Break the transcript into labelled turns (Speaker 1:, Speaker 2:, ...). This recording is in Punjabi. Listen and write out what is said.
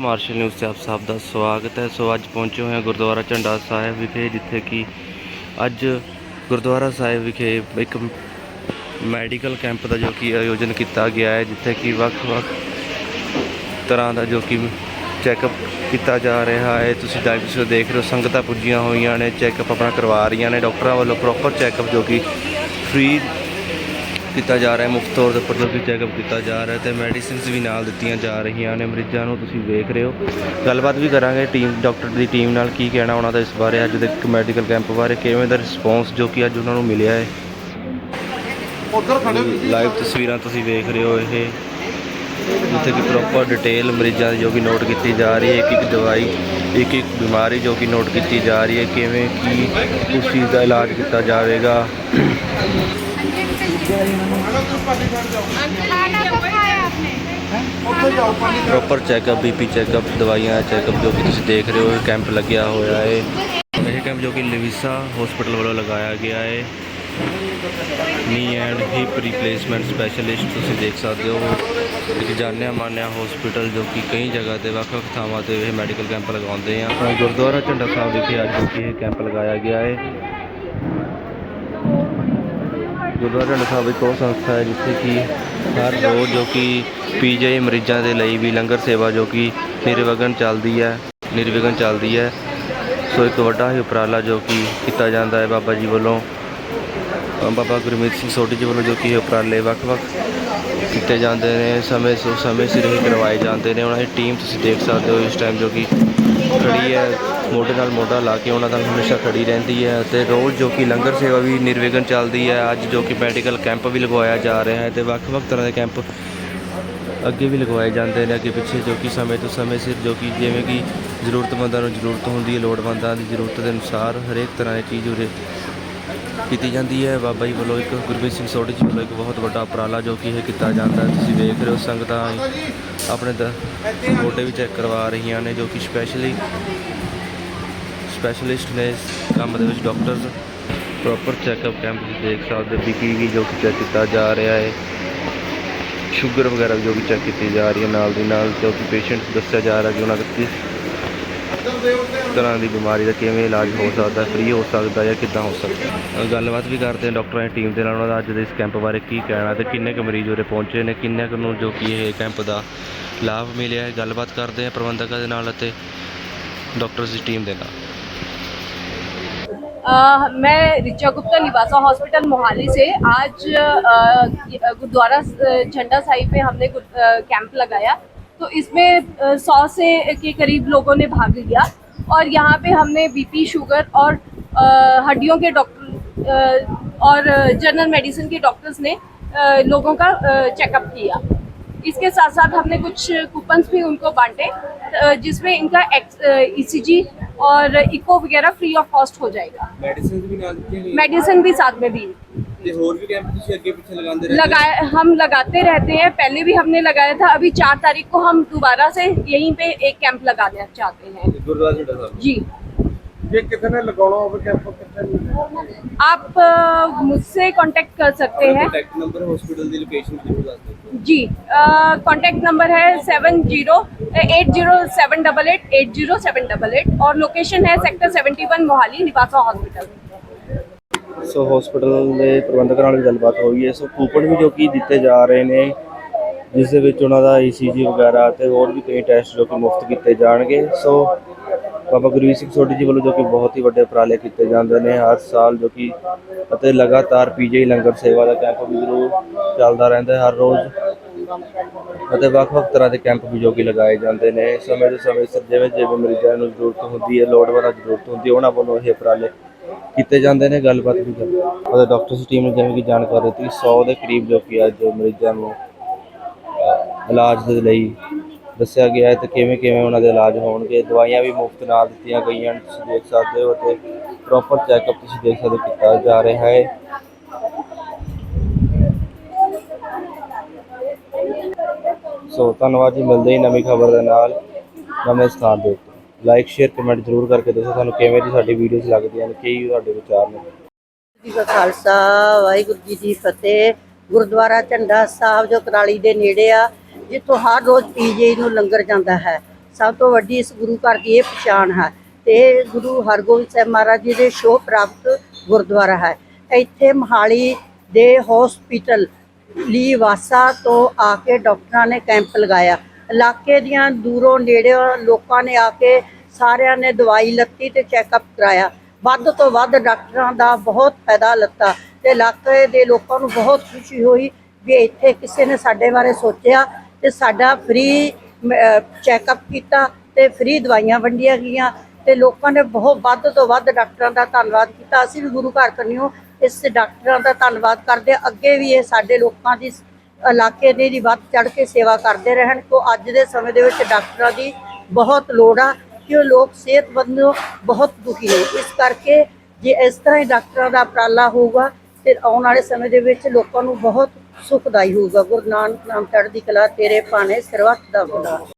Speaker 1: ਮਾਰਸ਼ਲ ਨਿਊਜ਼ ਤੇ ਆਪ ਸਭ ਦਾ ਸਵਾਗਤ ਹੈ। ਸੋ ਅੱਜ ਪਹੁੰਚੇ ਹੋਏ ਹਾਂ ਗੁਰਦੁਆਰਾ ਝੰਡਾ ਸਾਹਿਬ ਵਿਖੇ, ਜਿੱਥੇ ਕਿ ਅੱਜ ਗੁਰਦੁਆਰਾ ਸਾਹਿਬ ਵਿਖੇ ਇੱਕ ਮੈਡੀਕਲ ਕੈਂਪ ਦਾ ਜੋ ਕਿ ਆਯੋਜਨ ਕੀਤਾ ਗਿਆ ਹੈ, ਜਿੱਥੇ ਕਿ ਵੱਖ-ਵੱਖ ਤਰ੍ਹਾਂ ਦਾ ਜੋ ਕਿ ਚੈੱਕਅਪ ਕੀਤਾ ਜਾ ਰਿਹਾ ਹੈ। ਤੁਸੀਂ ਡਾਇਬਟਿਸ ਦੇਖ ਰਹੇ ਹੋ, ਸੰਗਤਾਂ ਪੁੱਜੀਆਂ ਹੋਈਆਂ ਨੇ, ਚੈੱਕਅਪ ਆਪਣਾ ਕਰਵਾ ਰਹੀਆਂ ਨੇ। ਡਾਕਟਰਾਂ ਵੱਲੋਂ ਪ੍ਰੋਪਰ ਚੈੱਕਅਪ ਜੋ ਕਿ ਫ੍ਰੀ ਕੀਤਾ ਜਾ ਰਿਹਾ ਮੁਫਤ ਤੌਰ ਦੇ ਉੱਪਰ ਜੋ ਕਿ ਚੈੱਕਅਪ ਕੀਤਾ ਜਾ ਰਿਹਾ ਤੇ ਮੈਡੀਸਿਨਸ ਵੀ ਨਾਲ ਦਿੱਤੀਆਂ ਜਾ ਰਹੀਆਂ ਨੇ। ਮਰੀਜ਼ਾਂ ਨੂੰ ਤੁਸੀਂ ਵੇਖ ਰਹੇ ਹੋ। ਗੱਲਬਾਤ ਵੀ ਕਰਾਂਗੇ ਟੀਮ ਡਾਕਟਰ ਦੀ ਟੀਮ ਨਾਲ ਕੀ ਕਹਿਣਾ ਉਹਨਾਂ ਦਾ ਇਸ ਬਾਰੇ। ਅੱਜ ਦੇ ਮੈਡੀਕਲ ਕੈਂਪ ਬਾਰੇ ਕਿਵੇਂ ਦਾ ਰਿਸਪੌਂਸ ਜੋ ਕਿ ਅੱਜ ਉਹਨਾਂ ਨੂੰ ਮਿਲਿਆ ਹੈ। ਉਧਰ ਖੜੇ ਲਾਈਵ ਤਸਵੀਰਾਂ ਤੁਸੀਂ ਵੇਖ ਰਹੇ ਹੋ ਇਹ। ਜਿੱਥੇ ਕਿ ਪ੍ਰੋਪਰ ਡਿਟੇਲ ਮਰੀਜ਼ਾਂ ਦੀ ਜੋ ਕਿ ਨੋਟ ਕੀਤੀ ਜਾ ਰਹੀ ਹੈ। ਇੱਕ ਇੱਕ ਦਵਾਈ ਇੱਕ ਇੱਕ ਬਿਮਾਰੀ ਜੋ ਕਿ ਨੋਟ ਕੀਤੀ ਜਾ ਰਹੀ ਹੈ। ਕਿਵੇਂ ਕੀ ਉਸ ਚੀਜ਼ ਦਾ ਇਲਾਜ ਕੀਤਾ ਜਾਵੇਗਾ। ਪ੍ਰੋਪਰ ਚੈੱਕਅਪ ਬੀਪੀ ਚੈੱਕਅਪ ਦਵਾਈਆਂ ਦਾ ਚੈੱਕਅਪ ਜੋ ਕਿ ਤੁਸੀਂ ਦੇਖ ਰਹੇ ਹੋ ਇਹ ਕੈਂਪ ਲੱਗਿਆ ਹੋਇਆ ਹੈ ਇਹ ਕੈਂਪ ਜੋ ਕਿ ਲਵਿਸਾ ਹਸਪੀਟਲ ਵੱਲੋਂ ਲਗਾਇਆ ਗਿਆ ਹੈ ਨੀ ਐਂਡ ਹਿਪ ਰਿਪਲੇਸਮੈਂਟ ਸਪੈਸ਼ਲਿਸਟ ਤੁਸੀਂ ਦੇਖ ਸਕਦੇ ਹੋ ਇੱਕ ਜਾਣਿਆ ਮਾਨਿਆ ਹਸਪੀਟਲ ਜੋ ਕਿ ਕਈ ਜਗ੍ਹਾ ਤੇ ਵੱਖ-ਵੱਖ ਥਾਵਾਂ ਤੇ ਇਹ ਮੈਡੀਕਲ ਕੈਂਪ ਲਗਾਉਂਦੇ ਆ ਤਾਂ ਗੁਰਦੁਆਰਾ ਝੰਡਾ ਸਾਹਿਬ ਵਿਖੇ ਅੱਜ ਜੋ ਕਿ ਇਹ ਕੈਂਪ ਲਗਾਇਆ ਗਿਆ ਹੈ ਗੁਰਦੁਆਰਾ ਝੰਡਾ ਸਾਹਿਬ ਇੱਕ ਉਹ ਸੰਸਥਾ ਹੈ ਜਿੱਥੇ ਕਿ ਹਰ ਰੋਜ਼ ਜੋ ਕਿ ਪੀਜੀਆਈ ਮਰੀਜ਼ਾਂ ਦੇ ਲਈ ਵੀ ਲੰਗਰ ਸੇਵਾ ਜੋ ਕਿ ਨਿਰਵਿਘਨ ਚੱਲਦੀ ਹੈ, ਨਿਰਵਿਘਨ ਚੱਲਦੀ ਹੈ। ਸੋ ਇੱਕ ਵੱਡਾ ਹੀ ਉਪਰਾਲਾ ਜੋ ਕਿ ਕੀਤਾ ਜਾਂਦਾ ਹੈ ਬਾਬਾ ਜੀ ਵੱਲੋਂ। ਬਾਬਾ ਗੁਰਮੀਤ ਸਿੰਘ ਸੋਢੀ ਜੀ ਵੱਲੋਂ ਜੋ ਕਿ ਉਪਰਾਲੇ ਵੱਖ-ਵੱਖ ਕੀਤੇ ਜਾਂਦੇ ਨੇ। ਸਮੇਂ ਸੋ ਸਮੇਂ ਸਿਰ ਹੀ ਕਰਵਾਏ ਜਾਂਦੇ ਨੇ। ਉਹਨਾਂ ਦੀ ਟੀਮ ਤੁਸੀਂ ਦੇਖ ਸਕਦੇ ਹੋ ਇਸ ਟਾਈਮ ਜੋ ਕਿ ਖੜੀ ਹੈ। ਮੋਢੇ ਨਾਲ ਮੋਢਾ ਲਾ ਕੇ ਉਹਨਾਂ ਨਾਲ ਹਮੇਸ਼ਾ ਖੜੀ ਰਹਿੰਦੀ ਹੈ ਅਤੇ ਰੋਜ਼ ਜੋ ਕਿ ਲੰਗਰ ਸੇਵਾ ਵੀ ਨਿਰਵਿਘਨ ਚੱਲਦੀ ਹੈ, ਅੱਜ ਜੋ ਕਿ ਮੈਡੀਕਲ ਕੈਂਪ ਵੀ ਲਗਵਾਇਆ ਜਾ ਰਿਹਾ ਹੈ ਤੇ ਵੱਖ-ਵੱਖ ਤਰ੍ਹਾਂ ਦੇ ਕੈਂਪ ਅੱਗੇ ਵੀ ਲਗਵਾਏ ਜਾਂਦੇ ਨੇ ਅੱਗੇ ਪਿੱਛੇ ਜੋ ਕਿ ਸਮੇਂ ਤੋਂ ਸਮੇਂ ਸਿਰ ਜੋ ਕਿ ਜਿਵੇਂ ਕਿ ਜ਼ਰੂਰਤਮੰਦਾਂ ਨੂੰ ਜ਼ਰੂਰਤ ਹੁੰਦੀ ਹੈ, ਲੋੜਵੰਦਾਂ ਦੀ ਜ਼ਰੂਰਤ ਦੇ ਅਨੁਸਾਰ ਹਰੇਕ ਤਰ੍ਹਾਂ ਦੀ ਚੀਜ਼ ਉਰੇ ਕੀਤੀ ਜਾਂਦੀ ਹੈ। ਬਾਬਾ ਜੀ ਵੱਲੋਂ ਇੱਕ ਗੁਰਬੀਰ ਸਿੰਘ ਸੋਢੀ ਜੀ ਵੱਲੋਂ ਇੱਕ ਬਹੁਤ ਵੱਡਾ ਉਪਰਾਲਾ ਜੋ ਕਿ ਇਹ ਕੀਤਾ ਜਾਂਦਾ ਤੁਸੀਂ ਵੇਖ ਰਹੇ ਹੋ ਸੰਗਤਾਂ ਆਪਣੇ ਦ ਗੋਡੇ ਵੀ ਚੈੱਕ ਕਰਵਾ ਰਹੀਆਂ ਨੇ ਜੋ ਕਿ ਸਪੈਸ਼ਲੀ ਸਪੈਸ਼ਲਿਸਟ ਨੇ ਇਸ ਕੰਮ ਦੇ ਵਿੱਚ ਡਾਕਟਰਸ ਪ੍ਰੋਪਰ ਚੈੱਕਅਪ ਕੈਂਪ ਵਿੱਚ ਦੇਖ ਸਕਦੇ ਵੀ ਕੀ ਕੀ ਜੋ ਕਿ ਚੈੱਕ ਕੀਤਾ ਜਾ ਰਿਹਾ ਹੈ। ਸ਼ੂਗਰ ਵਗੈਰਾ ਜੋ ਕਿ ਚੈੱਕ ਕੀਤੀ ਜਾ ਰਹੀ ਹੈ ਨਾਲ ਦੀ ਨਾਲ, ਜੋ ਕਿ ਪੇਸ਼ੈਂਟਸ ਦੱਸਿਆ ਜਾ ਰਿਹਾ ਕਿ ਉਹਨਾਂ ਦਾ ਕਿਸ ਤਰ੍ਹਾਂ ਦੀ ਬਿਮਾਰੀ ਦਾ ਕਿਵੇਂ ਇਲਾਜ ਹੋ ਸਕਦਾ ਫ੍ਰੀ ਹੋ ਸਕਦਾ ਜਾਂ ਕਿੱਦਾਂ ਹੋ ਸਕਦਾ। ਗੱਲਬਾਤ ਵੀ ਕਰਦੇ ਹਾਂ ਡਾਕਟਰਾਂ ਦੀ ਟੀਮ ਦੇ ਨਾਲ, ਉਹਨਾਂ ਦਾ ਅੱਜ ਦੇ ਇਸ ਕੈਂਪ ਬਾਰੇ ਕੀ ਕਹਿਣਾ ਤੇ ਕਿੰਨੇ ਕੁ ਮਰੀਜ਼ ਉਰੇ ਪਹੁੰਚੇ ਨੇ, ਕਿੰਨੇ ਕੁ ਨੂੰ ਜੋ ਕਿ ਇਹ ਕੈਂਪ ਦਾ ਲਾਭ ਮਿਲਿਆ ਹੈ। ਗੱਲਬਾਤ ਕਰਦੇ ਹਾਂ ਪ੍ਰਬੰਧਕਾਂ ਦੇ ਨਾਲ ਅਤੇ ਡਾਕਟਰਸ ਦੀ ਟੀਮ ਦੇ ਨਾਲ।
Speaker 2: अ, मैं रिचा गुप्ता निवासा हॉस्पिटल मोहाली से। आज गुरुद्वारा झंडा साहिब में हमने कैंप लगाया। तो इसमें सौ से के करीब लोगों ने भाग लिया। और यहाँ पे हमने बीपी शुगर और हड्डियों के डॉक्टर और जनरल मेडिसिन के डॉक्टर्स ने अ, लोगों का चेकअप किया। इसके साथ साथ हमने कुछ कूपन्स भी उनको बांटे जिसमें इनका ईसीजी और इको वगैरह फ्री ऑफ कॉस्ट हो जाएगा
Speaker 3: ਮੈਡੀਸਿਨਸ ਵੀ ਨਾਲ ਦਿੱਤੀਆਂ ਗਈਆਂ
Speaker 2: मेडिसिन भी साथ में दी
Speaker 3: ਤੇ ਹੋਰ ਵੀ ਕੈਂਪ ਤੁਸੀਂ ਅੱਗੇ ਪਿੱਛੇ ਲਗਾਉਂਦੇ ਰਹਿੰਦੇ
Speaker 2: लगाए हम लगाते रहते हैं पहले भी हमने लगाया था अभी चार तारीख को हम दोबारा से यहीं पे एक कैंप लगाना चाहते हैं
Speaker 3: ਹੋ ਗੁਰਦੁਆਰਾ ਛੋਟਾ ਸਾਹਿਬ
Speaker 2: जी
Speaker 4: ਜੇ ਕਿਸੇ ਨੇ ਲਗਾਉਣਾ ਹੋਵੇ ਕੈਂਪ ਕਿੱਥੇ ਨਹੀਂ
Speaker 2: आप अ, मुझसे कांटेक्ट कर सकते हैं
Speaker 3: ਕੰਟੈਕਟ ਨੰਬਰ ਹਸਪੀਟਲ ਦੀ ਲੋਕੇਸ਼ਨ ਜ਼ਰੂਰ ਦੱਸ ਦਿਓ
Speaker 2: जी कांटेक्ट नंबर है seven zero eight zero seven double eight eight zero seven double eight और लोकेशन है sector seventy one Mohali Nivasa hospital
Speaker 1: so hospital ਦੇ ਪ੍ਰਬੰਧਕਾਂ ਨਾਲ ਵੀ ਗੱਲਬਾਤ ਹੋਈ ਹੈ ਸੋ ਕੂਪਨ ਵੀ ਜੋ ਕਿ ਦਿੱਤੇ ਜਾ ਰਹੇ ਨੇ ਜਿਸ ਦੇ ਵਿੱਚ ਉਹਨਾਂ ਦਾ ਈਸੀਜੀ ਵਗੈਰਾ ਤੇ ਹੋਰ ਵੀ ਕਈ ਟੈਸਟ ਜੋ ਕਿ ਮੁਫਤ ਕੀਤੇ ਜਾਣਗੇ ਸੋ ਬਾਬਾ ਗੁਰਵੀਰ ਸਿੰਘ ਸੋਢੀ ਜੀ ਵੱਲੋਂ ਜੋ ਕਿ ਬਹੁਤ ਹੀ ਵੱਡੇ ਉਪਰਾਲੇ ਕੀਤੇ ਜਾਂਦੇ ਨੇ, ਹਰ ਸਾਲ ਜੋ ਕਿ ਅਤੇ ਲਗਾਤਾਰ ਪੀਜੀਆਈ ਲੰਗਰ ਸੇਵਾ ਦਾ ਕੈਂਪ ਵੀ ਜ਼ਰੂਰ ਚੱਲਦਾ ਰਹਿੰਦਾ ਹੈ ਹਰ ਰੋਜ਼ ਅਤੇ ਵੱਖ-ਵੱਖ ਤਰ੍ਹਾਂ ਦੇ ਕੈਂਪ ਵੀ ਜੋ ਕਿ ਲਗਾਏ ਜਾਂਦੇ ਨੇ। ਸਮੇਂ ਦੇ ਸਮੇਂ ਸਿਰ ਜਿਵੇਂ ਜਿਵੇਂ ਮਰੀਜ਼ਾਂ ਨੂੰ ਜ਼ਰੂਰਤ ਹੁੰਦੀ ਹੈ, ਲੋੜਵੰਦਾਂ ਨੂੰ ਜ਼ਰੂਰਤ ਹੁੰਦੀ ਹੈ, ਉਹਨਾਂ ਵੱਲੋਂ ਇਹ ਉਪਰਾਲੇ ਕੀਤੇ ਜਾਂਦੇ ਨੇ। ਗੱਲਬਾਤ ਵੀ ਕਰਦੇ ਅਤੇ ਡਾਕਟਰਸ ਟੀਮ ਨੇ ਜਿਵੇਂ ਕਿ ਜਾਣਕਾਰੀ ਦਿੱਤੀ 100 ਦੇ ਕਰੀਬ ਜੋ ਕਿ ਅੱਜ ਮਰੀਜ਼ਾਂ ਨੂੰ ਇਲਾਜ ਦੇ ਲਈ ਦੱਸਿਆ ਗਿਆ ਹੈ ਤੇ ਕਿਵੇਂ ਕਿਵੇਂ ਉਹਨਾਂ ਦੇ ਇਲਾਜ ਹੋਣਗੇ ਦਵਾਈਆਂ ਵੀ ਮੁਫਤ ਨਾਲ ਦਿੱਤੀਆਂ ਗਈਆਂ ਨੇ, ਤੁਸੀਂ ਦੇਖ ਸਕਦੇ ਹੋ ਤੇ ਪ੍ਰੋਪਰ ਚੈੱਕਅਪ ਤੁਸੀਂ ਦੇਖ ਸਕਦੇ ਕੀਤਾ ਜਾ ਰਿਹਾ ਹੈ। ਸੋ ਧੰਨਵਾਦ ਜੀ ਮਿਲਦੇ ਹੀ ਨਵੀਂ ਖਬਰ ਦੇ ਨਾਲ ਨਵੇਂ ਸਥਾਨ ਦੇ ਉੱਤੇ। ਲਾਈਕ ਸ਼ੇਅਰ ਕਮੈਂਟ ਜ਼ਰੂਰ ਕਰਕੇ ਦੱਸੋ ਤੁਹਾਨੂੰ ਕਿਵੇਂ ਦੀ ਸਾਡੀ ਵੀਡੀਓਜ਼ ਲੱਗਦੀਆਂ ਨੇ ਕੀ ਤੁਹਾਡੇ ਵਿਚਾਰ ਨੇ।
Speaker 5: ਜੀ ਕਾ ਖਾਲਸਾ ਵਾਹਿਗੁਰੂ ਜੀ ਦੀ ਫਤਿਹ। ਗੁਰਦੁਆਰਾ ਝੰਡਾ ਸਾਹਿਬ ਜੋ ਕਰਾਲੀ ਦੇ ਨੇੜੇ ਆ ਜਿੱਥੋਂ ਹਰ ਰੋਜ਼ ਪੀਜੇ ਨੂੰ ਲੰਗਰ ਜਾਂਦਾ ਹੈ, ਸਭ ਤੋਂ ਵੱਡੀ ਇਸ ਗੁਰੂ ਘਰ ਦੀ ਇਹ ਪਛਾਣ ਹੈ ਤੇ ਗੁਰੂ ਹਰਗੋਬਿੰਦ ਸਾਹਿਬ ਮਹਾਰਾਜ ਜੀ ਦੇ ਸ਼ੋਅ ਪ੍ਰਾਪਤ ਗੁਰਦੁਆਰਾ ਹੈ। ਇੱਥੇ ਮਹਾਲੀ ਦੇ ਹਸਪੀਟਲ ਲੀਵਾਸਾ ਤੋਂ ਆ ਕੇ ਡਾਕਟਰਾਂ ਨੇ ਕੈਂਪ ਲਗਾਇਆ। ਇਲਾਕੇ ਦੀਆਂ ਦੂਰੋਂ ਨੇੜੇ ਲੋਕਾਂ ਨੇ ਆ ਕੇ ਸਾਰਿਆਂ ਨੇ ਦਵਾਈ ਲੱਤੀ ਤੇ ਚੈੱਕਅਪ ਕਰਾਇਆ। ਵੱਧ ਤੋਂ ਵੱਧ ਡਾਕਟਰਾਂ ਦਾ ਬਹੁਤ ਫਾਇਦਾ ਲੱਤਾ ਤੇ ਇਲਾਕੇ ਦੇ ਲੋਕਾਂ ਨੂੰ ਬਹੁਤ ਖੁਸ਼ੀ ਹੋਈ ਵੀ ਇੱਥੇ ਕਿਸੇ ਨੇ ਸਾਡੇ ਬਾਰੇ ਸੋਚਿਆ ਤੇ ਸਾਡਾ ਫ੍ਰੀ ਚੈੱਕਅਪ ਕੀਤਾ ਤੇ ਫ੍ਰੀ ਦਵਾਈਆਂ ਵੰਡੀਆਂ ਗਈਆਂ ਤੇ ਲੋਕਾਂ ਨੇ ਬਹੁਤ ਵੱਧ ਤੋਂ ਵੱਧ ਡਾਕਟਰਾਂ ਦਾ ਧੰਨਵਾਦ ਕੀਤਾ। ਅਸੀਂ ਵੀ ਗੁਰੂ ਘਰ ਕੰਨਿਓ ਇਸ ਡਾਕਟਰਾਂ ਦਾ ਧੰਨਵਾਦ ਕਰਦੇ ਅੱਗੇ ਵੀ ਇਹ ਸਾਡੇ ਲੋਕਾਂ ਦੀ ਇਲਾਕੇ ਦੇ ਦੀ ਵੱਧ ਚੜ ਕੇ ਸੇਵਾ ਕਰਦੇ ਰਹਿਣ। ਕਿਉਂ ਅੱਜ ਦੇ ਸਮੇਂ ਦੇ ਵਿੱਚ ਡਾਕਟਰਾਂ ਦੀ ਬਹੁਤ ਲੋੜ ਆ ਕਿ ਉਹ ਲੋਕ ਸਿਹਤ ਵੱਲੋਂ ਬਹੁਤ ਦੁਖੀ ਨੇ। ਇਸ ਕਰਕੇ ਜੇ ਇਸ ਤਰ੍ਹਾਂ ਹੀ ਡਾਕਟਰਾਂ ਦਾ ਉਪਰਾਲਾ ਹੋਊਗਾ ਤੇ ਆਉਣ ਵਾਲੇ ਸਮੇਂ ਦੇ ਵਿੱਚ ਲੋਕਾਂ ਨੂੰ ਬਹੁਤ ਸੁਖਦਾਈ ਹੋਊਗਾ। ਗੁਰੂ ਨਾਨਕ ਨਾਮ ਚੜ੍ਹਦੀ ਕਲਾ ਤੇਰੇ ਭਾਣੇ ਸਰਬੱਤ ਦਾ ਭਲਾ